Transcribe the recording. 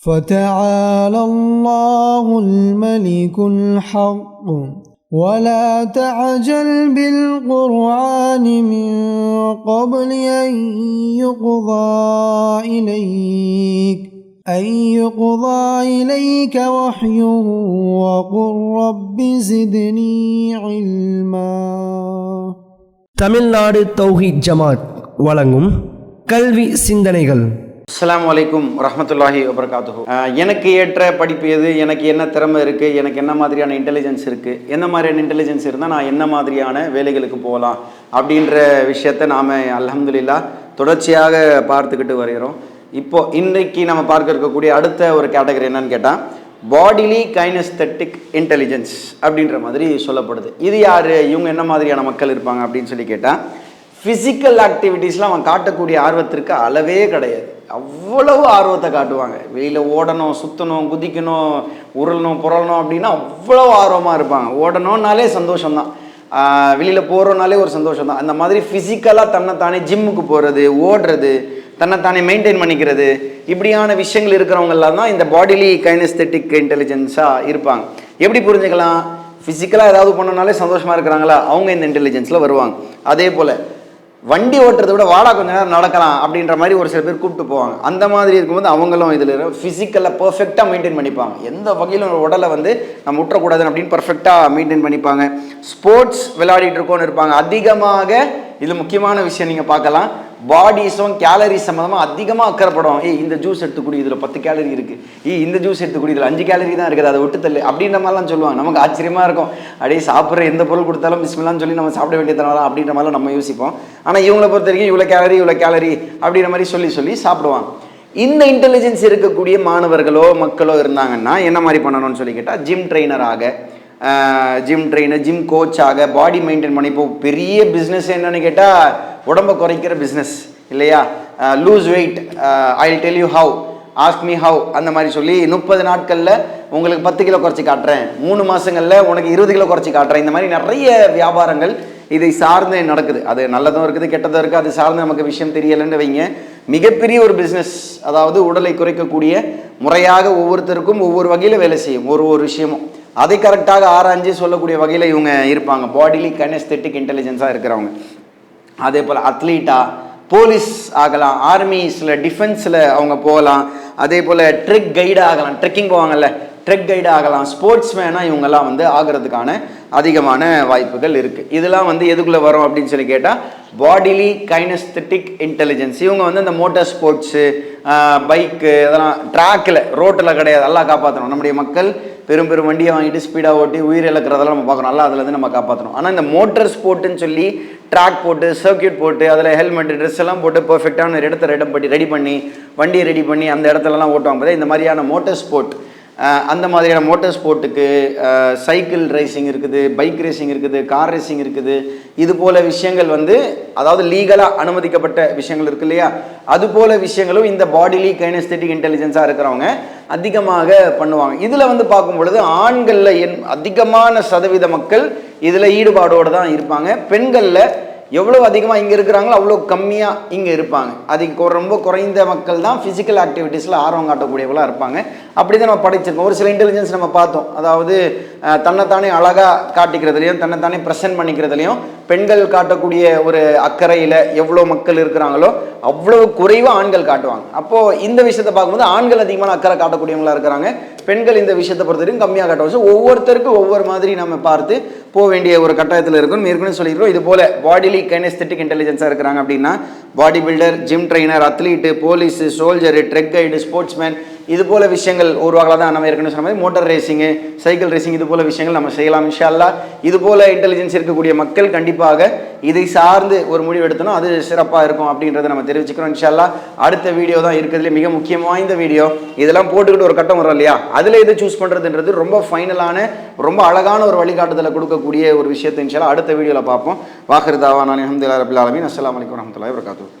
فتعالى الله الملك الحق ولا تعجل بالقرآن من قبل أن يقضى إليك أن يقضى إليك وحيه وقل رب زدني علما தமிழ்நாடு தௌஹீத் ஜமாத் வழங்கும் கல்வி சிந்தனைகள் அஸ்லாம் அலைக்கும் ரஹமத்துல்லாஹி வபர்காத்து எனக்கு ஏற்ற படிப்பு எது? எனக்கு என்ன திறமை இருக்குது எனக்கு என்ன மாதிரியான இன்டெலிஜென்ஸ் இருக்குது என்ன மாதிரியான இன்டெலிஜென்ஸ் இருந்தால் நான் என்ன மாதிரியான வேலைகளுக்கு போகலாம்? அப்படின்ற விஷயத்தை நாம் அலமதுல்லா தொடர்ச்சியாக பார்த்துக்கிட்டு வருகிறோம். இப்போ இன்றைக்கு நம்ம பார்க்க இருக்கக்கூடிய அடுத்த ஒரு கேட்டகரி என்னன்னு கேட்டால் பாடிலி கைனஸ்தட்டிக் இன்டெலிஜென்ஸ் அப்படின்ற மாதிரி சொல்லப்படுது. இது யார்? இவங்க என்ன மாதிரியான மக்கள் இருப்பாங்க அப்படின்னு சொல்லி கேட்டால் ஃபிசிக்கல் ஆக்டிவிட்டீஸ்லாம் அவன் காட்டக்கூடிய ஆர்வத்திற்கு அளவே கிடையாது. அவ்வளவு ஆர்வத்தை காட்டுவாங்க. வெளியில் ஓடணும் சுற்றணும் குதிக்கணும் உருளணும் புரளணும் அப்படின்னா அவ்வளோ ஆர்வமாக இருப்பாங்க. ஓடணும்னாலே சந்தோஷம்தான். வெளியில் போகிறோனாலே ஒரு சந்தோஷம் தான் அந்த மாதிரி ஃபிசிக்கலாக தன்னைத்தானே ஜிம்முக்கு போகிறது ஓடுறது தன்னைத்தானே மெயின்டைன் பண்ணிக்கிறது இப்படியான விஷயங்கள் இருக்கிறவங்கெல்லாம் தான் இந்த பாடிலி கைனஸ்தெட்டிக் இன்டெலிஜென்ஸாக இருப்பாங்க. எப்படி புரிஞ்சுக்கலாம்? ஃபிசிக்கலாக ஏதாவது பண்ணனாலே சந்தோஷமாக இருக்கிறாங்களா? அவங்க இந்த இன்டெலிஜென்ஸில் வருவாங்க. அதே போல் வண்டி ஓட்டுறதை விட வாடா கொஞ்ச நேரம் நடக்கலாம் அப்படின்ற மாதிரி ஒரு சில பேர் கூப்பிட்டு போவாங்க. அந்த மாதிரி இருக்கும்போது அவங்களும் இதில் ஃபிசிக்கலாக பர்ஃபெக்டாக மெயின்டைன் பண்ணிப்பாங்க. எந்த வகையிலும் உடலை வந்து நம்ம விட்டுறக்கூடாது அப்படின்னு பர்ஃபெக்டாக மெயின்டைன் பண்ணிப்பாங்க. ஸ்போர்ட்ஸ் விளையாடிட்டு இருக்கோன்னு இருப்பாங்க. அதிகமாக இது முக்கியமான விஷயம் நீங்கள் பார்க்கலாம். பாடிஸும் கேலரி சம்மந்தமாக அதிகமாக அக்கறைப்படும். ஏய் இந்த ஜூஸ் எடுத்துக்கூடி இதில் பத்து கேலரி இருக்குது ஏய் இந்த ஜூஸ் எடுத்துக்கூடி இதில் அஞ்சு கேலரி தான் இருக்குது. அதை விட்டு தள்ளு அப்படின்ற மாதிரிலாம் சொல்லுவாங்க. நமக்கு ஆச்சரியமாக இருக்கும். அப்படியே சாப்பிட்ற எந்த பொருள் கொடுத்தாலும் பிஸ்மில்லான்னு சொல்லி நம்ம சாப்பிட வேண்டிய தரலாம் அப்படின்ற மாதிரிலாம் நம்ம யோசிப்போம். ஆனால் இவங்களை பொறுத்த வரைக்கும் இவ்வளோ கேலரி இவ்வளோ கேலரி அப்படின்ற மாதிரி சொல்லி சொல்லி சாப்பிடுவாங்க. இந்த இன்டெலிஜென்ஸ் இருக்கக்கூடிய மாணவர்களோ மக்களோ இருந்தாங்கன்னா என்ன மாதிரி பண்ணணும்னு சொல்லி கேட்டால் ஜிம் ட்ரெயினராக ஜிம் ட்ரெயினர் ஜிம் கோச்சாக பாடி மெயின்டைன் பண்ணி இப்போ பெரிய பிஸ்னஸ் என்னன்னு கேட்டால் உடம்பை குறைக்கிற பிஸ்னஸ் இல்லையா? Lose weight I tell you how ask me how அந்த மாதிரி சொல்லி முப்பது நாட்களில் உங்களுக்கு பத்து கிலோ குறைச்சி காட்டுறேன். மூணு மாதங்களில் உனக்கு இருபது கிலோ குறைச்சி காட்டுறேன். இந்த மாதிரி நிறைய வியாபாரங்கள் இதை சார்ந்து நடக்குது. அது நல்லதும் இருக்குது கெட்டதும் இருக்குது. அது சார்ந்து நமக்கு விஷயம் தெரியலைன்னு வைங்க. மிகப்பெரிய ஒரு பிஸ்னஸ் அதாவது உடலை குறைக்கக்கூடிய முறையாக ஒவ்வொருத்தருக்கும் ஒவ்வொரு வகையில் வேலை செய்யும். ஒரு ஒரு விஷயமும். அதை கரெக்டாக ஆராய்ஞ்சு சொல்லக்கூடிய வகையில் இவங்க இருப்பாங்க. பாடிலி கனஸ்தெட்டிக் இன்டெலிஜென்ஸாக இருக்கிறவங்க. அதே போல் அத்லீட்டா போலீஸ் ஆகலாம் ஆர்மிஸில் டிஃபென்ஸில் அவங்க போகலாம். அதே போல் ட்ரெக் கைடு ஆகலாம். ட்ரெக்கிங் போவாங்கல்ல ட்ரெக் கைடு ஆகலாம். ஸ்போர்ட்ஸ் மேனாக இவங்கெல்லாம் வந்து ஆகிறதுக்கான அதிகமான வாய்ப்புகள் இருக்குது இதெல்லாம் வந்து எதுக்குள்ளே வரும் அப்படின்னு சொல்லி கேட்டால் பாடிலி கைனஸ்தட்டிக் இன்டெலிஜென்ஸ் இவங்க வந்து இந்த மோட்டார் ஸ்போர்ட்ஸு பைக்கு அதெல்லாம் ட்ராக்கில் ரோட்டில் கிடையாது. எல்லாம் காப்பாற்றணும் நம்முடைய மக்கள் பெரும் பெரும் வண்டியை வாங்கிட்டு ஸ்பீடாக ஓட்டி உயிர் இழக்கிறதெல்லாம் நம்ம பார்க்கணும். நல்லா அதுலேருந்து நம்ம காப்பாற்றணும் ஆனால் இந்த மோட்டர் ஸ்போர்ட்டுன்னு சொல்லி ட்ராக் போட்டு சர்க்கியூட் போட்டு அதில் ஹெல்மெட் ட்ரெஸ் எல்லாம் போட்டு பர்ஃபெக்டான ஒரு இடத்த ரெடி பண்ணி ரெடி பண்ணி வண்டியை ரெடி பண்ணி அந்த இடத்துலலாம் ஓட்டுவாங்க. பார்த்தா இந்த மாதிரியான மோட்டர் ஸ்போர்ட் அந்த மாதிரியான மோட்டார் ஸ்போர்ட்டுக்கு சைக்கிள் ரேசிங் இருக்குது பைக் ரேசிங் இருக்குது கார் ரேசிங் இருக்குது. இது போல விஷயங்கள் வந்து அதாவது லீகலாக அனுமதிக்கப்பட்ட விஷயங்கள் இருக்கு இல்லையா? அது போல விஷயங்களும் இந்த பாடிலி கைனஸ்தெட்டிக் இன்டெலிஜென்ஸாக இருக்கிறவங்க அதிகமாக பண்ணுவாங்க. இதில் வந்து பார்க்கும் பொழுது ஆண்களில் என் அதிகமான சதவீத மக்கள் இதில் ஈடுபாடோடு தான் இருப்பாங்க. பெண்களில் எவ்வளோ அதிகமாக இங்கே இருக்கிறாங்களோ அவ்வளோ கம்மியாக இங்கே இருப்பாங்க. அதுக்கு ரொம்ப குறைந்த மக்கள் தான் ஃபிசிக்கல் ஆக்டிவிட்டீஸில் ஆர்வம் காட்டக்கூடியவளாக இருப்பாங்க. அப்படி தான் நம்ம படிச்சிருக்கோம். ஒரு சில இன்டெலிஜென்ஸ் நம்ம பார்த்தோம். அதாவது தன்னைத்தானே அழகாக காட்டிக்கிறதுலையும் தன்னைத்தானே ப்ரெசென்ட் பண்ணிக்கிறதுலையும் பெண்கள் காட்டக்கூடிய ஒரு அக்கறையில் எவ்வளோ மக்கள் இருக்கிறாங்களோ அவ்வளோ குறைவாக ஆண்கள் காட்டுவாங்க. அப்போது இந்த விஷயத்தை பார்க்கும்போது ஆண்கள் அதிகமான அக்கறை காட்டக்கூடியவங்களா இருக்கிறாங்க. பெண்கள் இந்த விஷயத்தை பொறுத்த வரைக்கும் கம்மியாக காட்டுவாங்க ஸோ ஒவ்வொருத்தருக்கும் ஒவ்வொரு மாதிரி நம்ம பார்த்து போக வேண்டிய ஒரு கட்டாயத்தில் இருக்கணும். ஏற்கனவே சொல்லியிருக்கோம் இது போல பாடிலி கைனஸ்தட்டிக் இன்டெலிஜென்ஸாக இருக்கிறாங்க அப்படின்னா body builder gym trainer athlete police soldier trek guide sportsman இது போல விஷயங்கள் உருவாகலாம் தான் நம்ம ஏற்கனவே சொன்ன மாதிரி மோட்டார் ரேசிங்கு சைக்கிள் ரேசிங் இது போல விஷயங்கள் நம்ம செய்யலாம் இன்ஷால்லா இது போல இன்டெலிஜென்ஸ் இருக்கக்கூடிய மக்கள் கண்டிப்பாக இதை சார்ந்து ஒரு முடிவு எடுத்தணும் அது சிறப்பாக இருக்கும் அப்படின்றத நம்ம தெரிவிச்சுக்கிறோம் இன்ஷால்லா அடுத்த வீடியோ தான் இருக்கிறதுல மிக முக்கியம் வாய்ந்த வீடியோ இதெல்லாம் போட்டுக்கிட்டு ஒரு கட்டம் வரும் இல்லையா? அதில் எது சூஸ் பண்ணுறதுன்றது ரொம்ப ஃபைனலான ரொம்ப அழகான ஒரு வழிகாட்டுதலை கொடுக்கக்கூடிய ஒரு விஷயத்தை இன்ஷால்லா அடுத்த வீடியோவில் பார்ப்போம். வாக்குறதாவா நான் அஹமதுல்லா ரபுல்லாலமின் அஸ்லாம் வலைக்கம் வரமத்துல வரகாத்தூர்